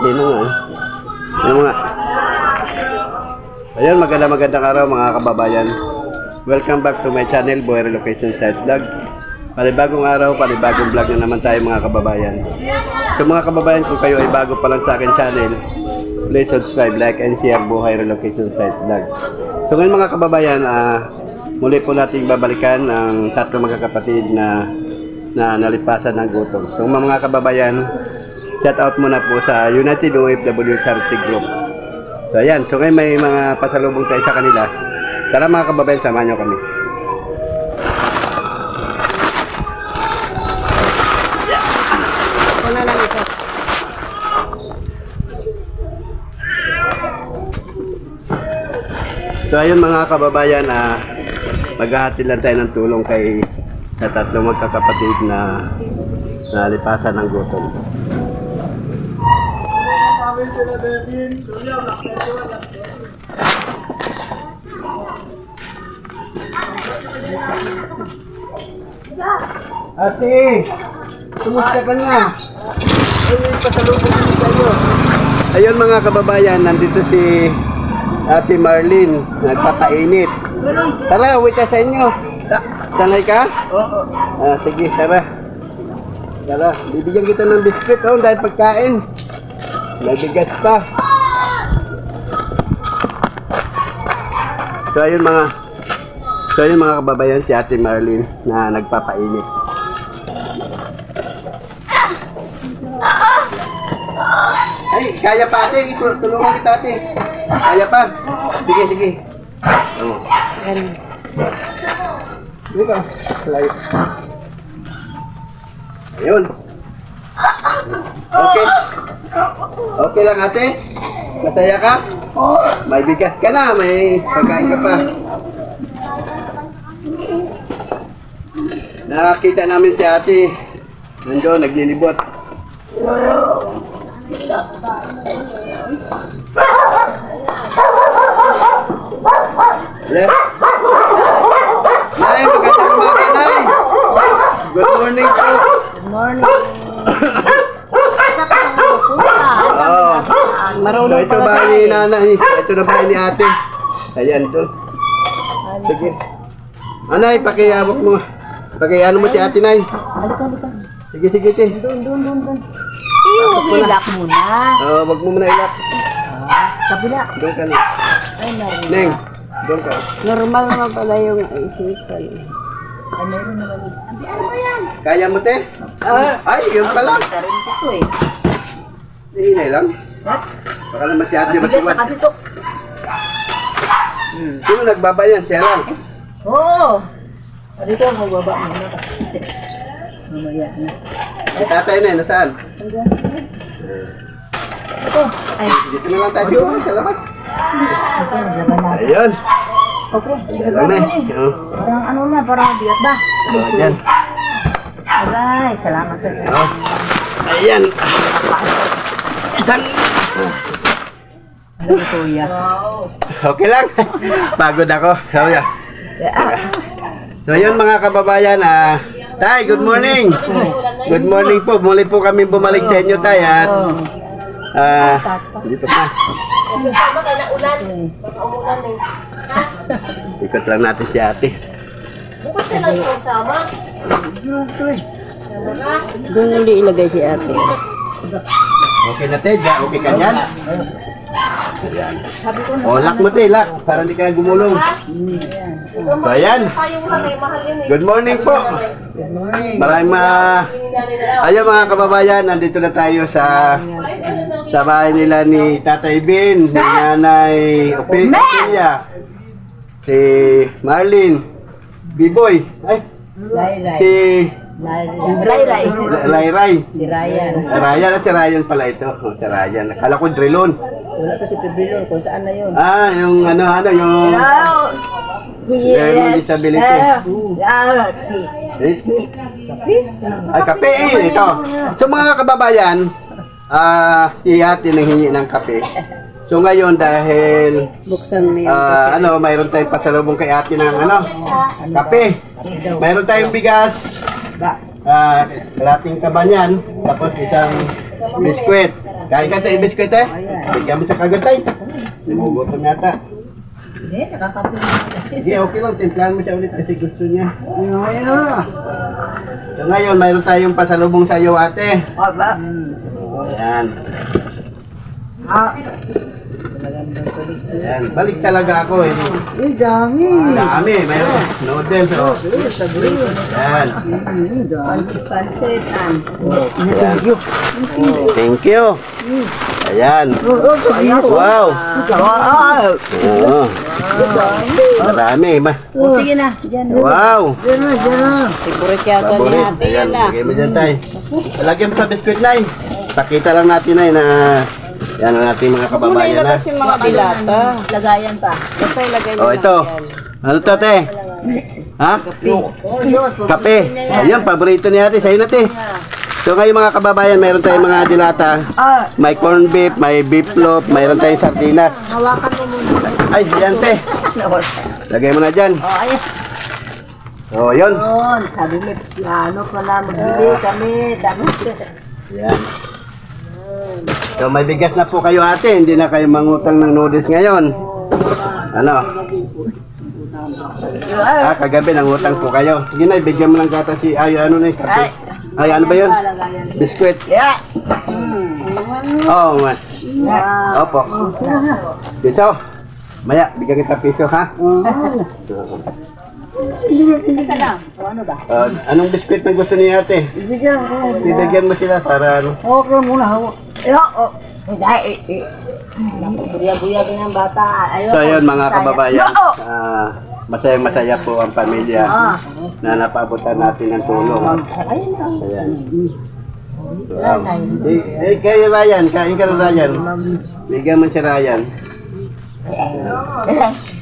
Na nga. Ano nga. Ayun, maganda magandang araw mga kababayan. Welcome back to my channel, Boy Relocation Style Vlog. Panibagong araw, panibagong vlog na naman tayo mga kababayan. So mga kababayan, kung kayo ay bago pa lang sa akin channel, please subscribe, like, and share Buhay Relocation Site Vlog. So ngayon mga kababayan, ah, muli po nating babalikan ang tatlo magkakapatid na na nalipasan ng gutom. So mga kababayan, shout out muna po sa United OFW Charity Group. So ayan, so ngayon may mga pasalubong tayo sa kanila. Tara mga kababayan, samahan nyo kami. So ayun mga kababayan, ah, maghahati lang tayo ng tulong kay sa tatlong magkakapatid na nalipasan ng gutom. Ate, kumusta ka na? Ay, pasalubong ko tayo. Ayun mga kababayan, nandito si Ate Marlene, nagpapainit. Tara, uwi ka sa inyo. Sanay ka? Oo. Ah, sige, tara. Tara, bibigyan kita ng biskuit oh, dahil pagkain. May bigas pa. So ayun mga So ayun mga kababayan si Ate Marlene na nagpapainit. Ay, kaya pa ate, Tul- tulungan kita ate. Kaya pa. Sige, sige. Oh. Dito. Layo. Ayun. Okay. Okay lang ate? Masaya ka? May bigas ka na, may pagkain ka pa. Nakakita namin si ate. Nandiyon, naglilibot. Left. Nay, magandang umaga, Nay. Good morning po. Good morning. Isa ka nang pupunta. Oo. So, Marunong ito pala bahay ni nanay. Ito na bahay ni ate. Ayan to. Sige. Anay, pakiabok mo. Pakiano mo si ate, Nay. Halika, halika. Sige, sige, sige. Doon, doon, doon, doon. Eh, huwag ilak muna. Oh, wag mo muna ilak. Ah, Kabila. Doon ka na. Ay, meron. Neng, doon ka. Normal naman pala yung isipan. Ay, meron naman. Abi, ano ba yan? Kaya mo, te? Ay, yun pala. Karin ko eh. Nahinay lang. Baka naman si ate Bigat matiwan. na kasi to. Sino nagbabayan? Siya lang. Oo. Oh. Dito, magbaba muna kasi. Mamaya na. Si tatay na, nasaan? Ito. Ay, Dito na lang tayo siguro. Salamat. ito, naglaban na. Ayun. Okay, Alam na. Oh. Parang ano na, parang bigat ba? Oh, yan. Aray, salamat sa Oh. Ayan. Alam mo, kuya. Okay lang. Pagod ako. So, yeah. Ah, So yun mga kababayan, ah, Tay, good morning. Good morning po. Muli po kami bumalik sa inyo, Tay. At, ah, dito pa. Ikot lang natin si ate. doon hindi ilagay si ate. Okay na. Ja, Okay ka dyan? O, lock mo, Tay. Lock. Para hindi ka gumulong. So, ayan. Good morning po. Good morning. Maraming ma... Ayun mga kababayan, nandito na tayo sa sa bahay nila ni Tatay Bin, ni Nanay Opelia, si Marlene, B-Boy, ay, Layray. si Layray. Layray. Si Ryan. Ryan at si Ryan pala ito. Si Ryan. Akala ko Drilon. Wala to si Pibilo. Kung saan na yun. Ah, yung ano, ano, yung learning disability. Ah, Eh, Ay, kape eh, ito. So mga kababayan, ah, si ate nanghingi ng kape. So ngayon dahil Buksan mo ah, ano, mayroon tayong pasalubong kay ate ng ano, kape. Mayroon tayong bigas, ah, kalating kabanyan, tapos isang biskwit. Kain ka tayo, biskuit eh. Bigyan mo sa kagad tayo. Nagugutom yata. Hindi, nakakapi na. Hindi, okay lang. Timplahan mo siya ulit kasi gusto niya. Ayun na. So ngayon, mayroon tayong pasalubong sa iyo, ate. Aba. Ayan. Ah. Ayan. Balik talaga ako. Eh. Ang dami. Dami. Mayroon. Noodles. Oh. Ayan. Pansit-pansit. Ayan. Thank you. Ayan. Wow. Wow. Marami. Ma. O, sige na. Wow. Diyan na, diyan na. Sigurit yata Paborit. Ayan. Lagay mo dyan tayo. Lagyan mo sa biskuit na Pakita lang natin na na yan ang ating mga kababayan na. yung mga dilata. Lagayan pa. Basta ilagay Oh, ito. Ano to, te? Ha? Yun. Kape. Ayan, paborito ni ate. Sa'yo na, te. So ngayon mga kababayan, mayroon tayong mga dilata. May corn beef, may beef loaf, mayroon tayong sardinas. Hawakan mo muna. Ay, yan, te. Lagay mo na dyan. Oh, ayan. Oh, yun. Yun. Sabi mo, ano pala, magbili kami. Dami. Yan. So may bigas na po kayo ate, hindi na kayo mangutang ng noodles ngayon. Ano? Ah, kagabi nangutang po kayo. Sige na, bigyan mo ng gata si, ay ano na yung kape. Ay, ano ba yun? Biskuit. Yeah. Oo, oh, ma. Opo. Piso. Maya, bigyan kita piso, ha? Ano ba? Uh, anong biskuit na gusto ni ate? Bibigyan mo sila para ano? Okay muna. hawa. Eh, eh. Buya-buya din ang bata. Ayun. So ayun mga kababayan, ah, masayang masaya po ang pamilya na napabutan natin ng tulong. Ayun na. Ayan. Wow. Eh, eh, kayo Ryan, kain ka na Ryan. Bigyan mo si Ryan.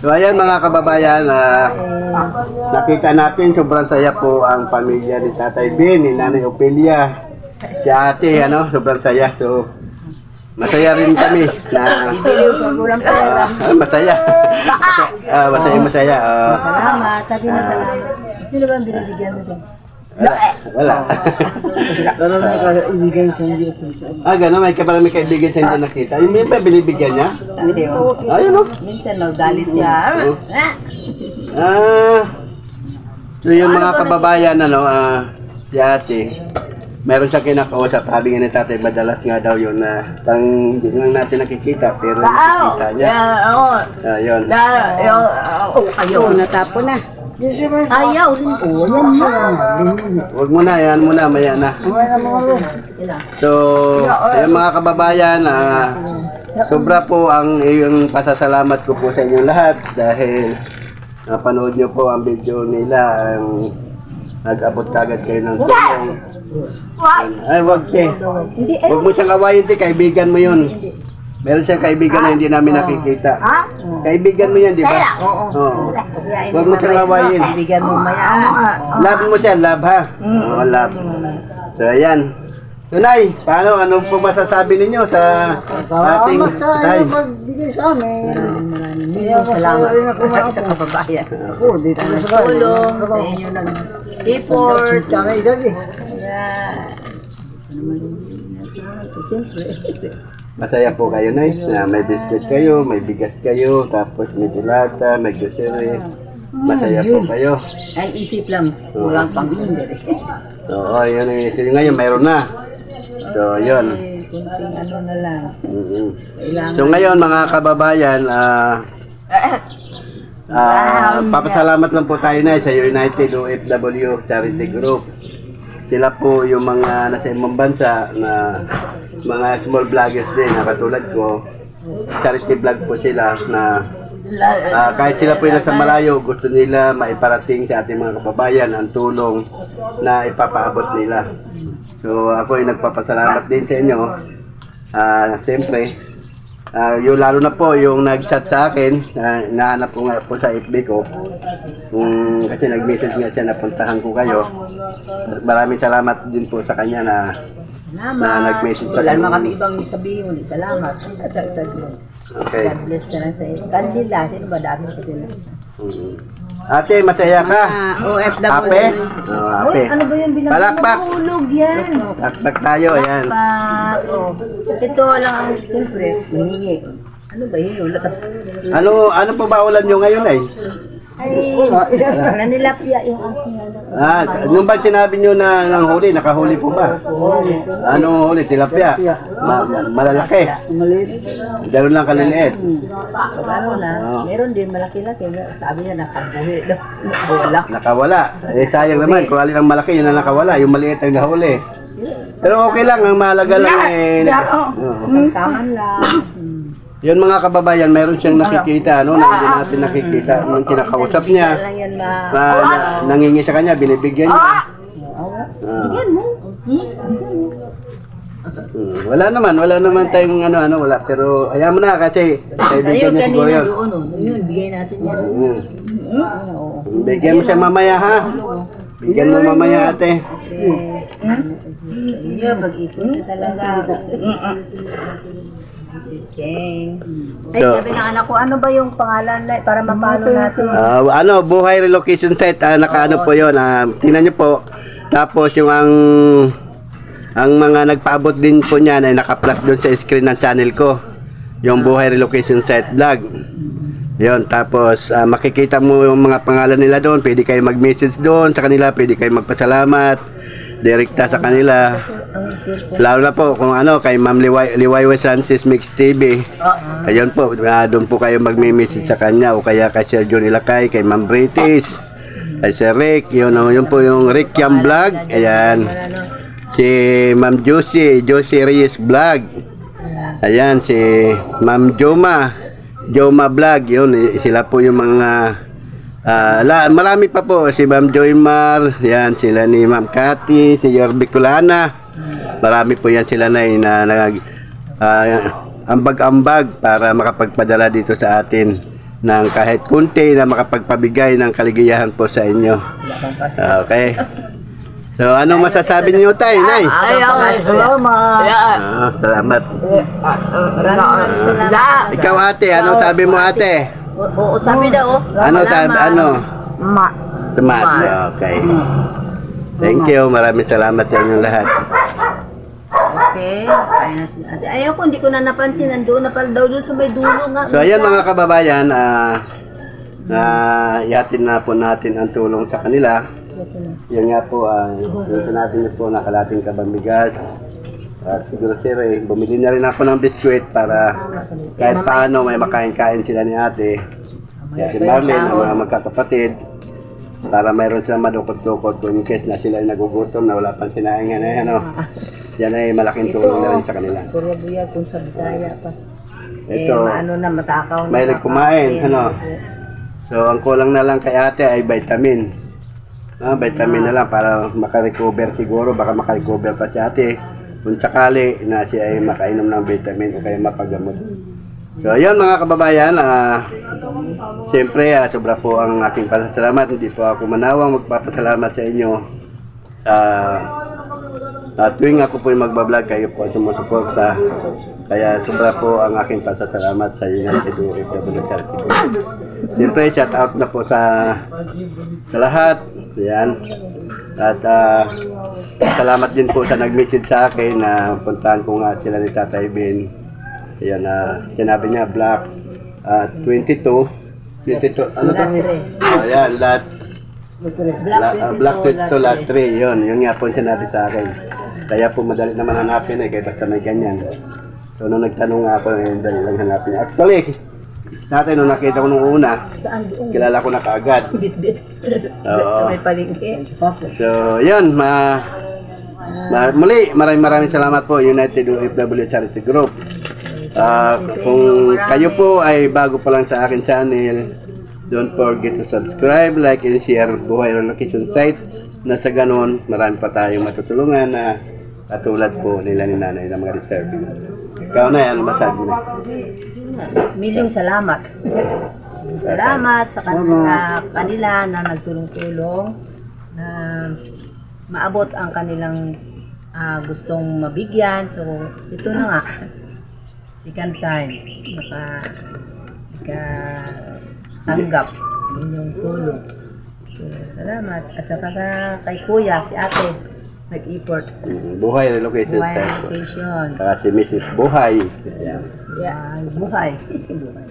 So ayan mga kababayan, ah, nakita natin sobrang saya po ang pamilya ni Tatay Ben, ni Nanay Opelia, si ate, ano, sobrang saya. So, masaya rin kami na sa pa. Ah, masaya. ah, masaya, masaya. Ah, Salamat. Sabi na salamat. Sino ba ang binibigyan mo dyan? wala. Wala. Pero may kaibigan sa hindi. ah, gano'n. May kaparang may kaibigan siya hindi nakita. Yung may binibigyan niya? Hindi oh. Ayun o. Minsan magalit siya. Ah! Ah. So yung mga kababayan, ano, ah, si ate, meron siya kinakausap. Sabi nga ni tatay, madalas nga daw yun na parang hindi lang natin nakikita, pero nakikita niya. Yeah, oo. Ah, yun. Da- yo- oh, ayaw. Natapon na. Ayaw rin po. Yan na. Huwag mo na, yan mo na, maya na. So, yung mga kababayan, ah, sobra po ang iyong pasasalamat ko po sa inyong lahat dahil napanood nyo po ang video nila ang nag-abot kagad kayo ng tulong. Ay, wag te. Huwag mo siyang awayin te, kaibigan mo yun. Meron siyang kaibigan na hindi namin nakikita. Ha? Kaibigan mo yan, di ba? Oo. Huwag mo siyang awayin. Kaibigan mo maya. Love mo siya, love ha? Oo, love. So, ayan. Tunay, paano? Ano po masasabi ninyo sa ating tay? Magbigay sa amin. Maraming salamat sa kababayan. Ako, dito na sa Tulong sa inyo nag-effort. Tsaka edad eh. Yeah. Siyempre. Masaya po kayo, Nay, na may biscuit kayo, may bigas kayo, tapos may dilata, may grocery. Masaya po kayo. Ang isip lang, walang pang grocery. Oo, yun ang isip. Ngayon, mayroon na. So, yun. Kunting ano na lang. So, ngayon, mga kababayan, ah, Ah, papasalamat lang po tayo na sa United OFW Charity Group. Sila po yung mga nasa ibang bansa na mga small vloggers din na katulad ko. Charity vlog po sila na ah, kahit sila po yung nasa malayo, gusto nila maiparating sa ating mga kababayan ang tulong na ipapaabot nila. So ako ay nagpapasalamat din sa inyo. Ah, siyempre, Ah, yung lalo na po yung nag-chat sa akin, uh, nahanap ko nga po sa FB ko. Kung kasi nag-message nga siya na puntahan ko kayo. Maraming salamat din po sa kanya na na Salamat. nag-message sa Wala naman kami ibang sabihin, kundi salamat. Sa, sa Diyos. Okay. God bless na lang sa iyo. Kanila, sino ba dami ko sila? Mhm. Ate, masaya ka? Ah, OFW. Ape? Oh, Uy, ape. ano ba yung bilang Palakpak. Nahulog yan. Taktak tayo, ayan. Pa, oh. Ito lang ang, siyempre, mahingi. Ano ba yun? Ano, ano pa ba ulan nyo ngayon ay? Ay, nanilapya yung aking ano. Ah, nung ba sinabi nyo na ng huli, nakahuli po ba? Ano huli? Tilapia? Ma- malalaki? Gano'n lang kaliliit. Pag ano na, Oo. meron din malaki-laki. Sabi niya, nakabuhi daw. Wala. Nakawala. Eh sayang naman, kung alin ang malaki, yun ang nakawala. Yung maliit ang nahuli. Pero okay lang, ang mahalaga lang eh. Oo. Taman lang. Hmm. Yun mga kababayan, mayroon siyang nakikita, ano, na hindi natin nakikita. Nung kinakausap Kaya niya, lang yan ma... na, na, nangingi sa kanya, binibigyan niya. Ah. Mo. Hmm, wala naman, wala naman tayong ano, ano, wala. Pero ayaw mo na kasi kaibigan Ayun, niya siguro kanina yun. doon. oh. Yun, bigay natin yan. Hmm. Oo. Bigyan mo siya mamaya ha. Bigyan mo mamaya ate. Inyo, mag-ipon ka talaga. Okay. Ay, So- sabi ng anak ko, ano ba yung pangalan na para mapalo natin? Ah, ano, buhay relocation site, ah, nakaano po yun. Ah, tingnan niyo po. Tapos yung ang ang mga nagpaabot din po niyan ay naka-flash doon sa screen ng channel ko. Yung buhay relocation site vlog. Yon, tapos ah, makikita mo yung mga pangalan nila doon. Pwede kayo mag-message doon sa kanila, pwede kayo magpasalamat direkta sa kanila. Lalo na po kung ano kay Ma'am Liway Liway Sansis Mix TV. Ayun po, ah, doon po kayo magme-message sa kanya o kaya kay Sir John Ilacay, kay Ma'am British, kay Sir Rick, yun, yun po yung Rick Yam Vlog. Ayan. Si Ma'am Josie, Josie Reyes Vlog. Ayan, si Ma'am Joma, Joma Vlog, yun, sila po yung mga Ah, la, marami pa po si Ma'am Joymar, yan sila ni Ma'am Cathy, si Yorbi Culana. Marami po yan sila na na nag ah, ambag-ambag para makapagpadala dito sa atin ng kahit kunti na makapagpabigay ng kaligayahan po sa inyo. Ah, Okay. So, ano masasabi niyo tay, Nay? Ay, ay, salamat. Ah, salamat. Maraming salamat. Ikaw ate, ano sabi mo ate? Oo, sabi daw. oh. Ano sabi, Salamat. ano? Ma. Tomat. Okay. Thank you. Maraming salamat sa inyong lahat. Okay. Ayaw ko, hindi ko na napansin. Nandoon na pala daw doon sa may dulo nga. So ayan mga kababayan, ah na yatin na po natin ang tulong sa kanila. Yan nga po, uh, yung sinabi niyo po na kalating kabambigas. At siguro sir, eh, bumili na rin ako ng biskwit para kahit paano may makain-kain sila ni ate. Si ate Marlene, ang mga magkakapatid. Para mayroon silang madukot-dukot kung in case na sila ay nagugutom na wala pang sinaingan eh, ano. Yan ay malaking tulong na rin sa kanila. Puro buya kung sa Bisaya pa. Eh, Ito, ano na, matakaw na. may nagkumain, ano. So, ang kulang na lang kay ate ay vitamin. Ah, vitamin na lang para makarecover siguro. Baka makarecover pa si ate. Kung sakali na siya ay makainom ng vitamin o kaya mapagamot. So, ayun mga kababayan. Ah, Siyempre, ah, sobra po ang aking pasasalamat. Hindi po ako manawang magpapasalamat sa inyo. Ah, ah, tuwing ako po yung magbablog, kayo po ang sumusuporta. Kaya sobra po ang aking pasasalamat sa United OFW Charity. Siyempre, shout out na po sa sa lahat. Yan. At ah, salamat din po sa nag-message sa akin na puntahan ko nga sila ni Tatay Ben. Ayan, na sinabi niya black ah, 22. 22, ano to? Ayan, lot Black La, uh, Black 22 lot 3, yun. Yun nga po sinabi sa akin. Kaya po madali naman hanapin eh, kaya basta may ganyan. So nung nagtanong nga ako, eh, dali lang hanapin. Actually, natin nung nakita ko nung una, Saan doon? kilala ko na kaagad. Bit-bit. Oo. Sa may palengke. So, yun, ma, ma muli, maraming maraming salamat po, United OFW Charity Group. Ah, kung kayo po ay bago pa lang sa akin channel, don't forget to subscribe, like, and share Buhay Relocation Site na sa ganon, marami pa tayong matutulungan na katulad po nila ni nanay ng mga reserving. Ikaw na, ano masabi mo? Milyong salamat. salamat sa, kan- sa kanila na nagtulong-tulong na maabot ang kanilang ah, gustong mabigyan. So, ito na nga. Second time. Maka, maka tanggap yung tulong. So, salamat. At saka sa kay kuya, si ate, nag-import. Mm, Buhay Relocation Buhay Style. education. Saka si Mrs. Buhay. Yan. Yeah, buhay. buhay.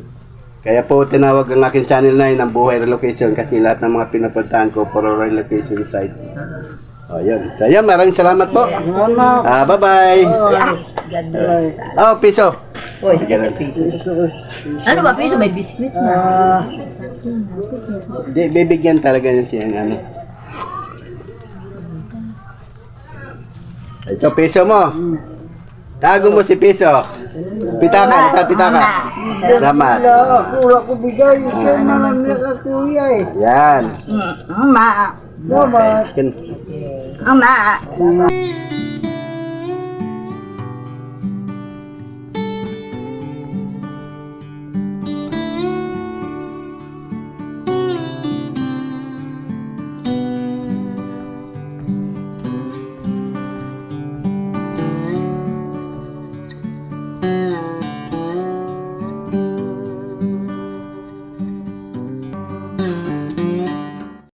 Kaya po tinawag ang aking channel na yun ang Buhay Relocation kasi lahat ng mga pinupuntahan ko puro relocation site. O yun. So yun, maraming salamat po. Ah, bye-bye. God bless. Oh, piso. Uy, Ganun. ano ba, piso? May biscuit na. Di, bibigyan talaga yun siya ng ano. Ito, piso mo. Tago mo si piso. Pitaka, sa pitaka. Salamat. Wala ko bigay. Siya naman nila kuya eh. Yan. Ma, Salamat. Yan. ma.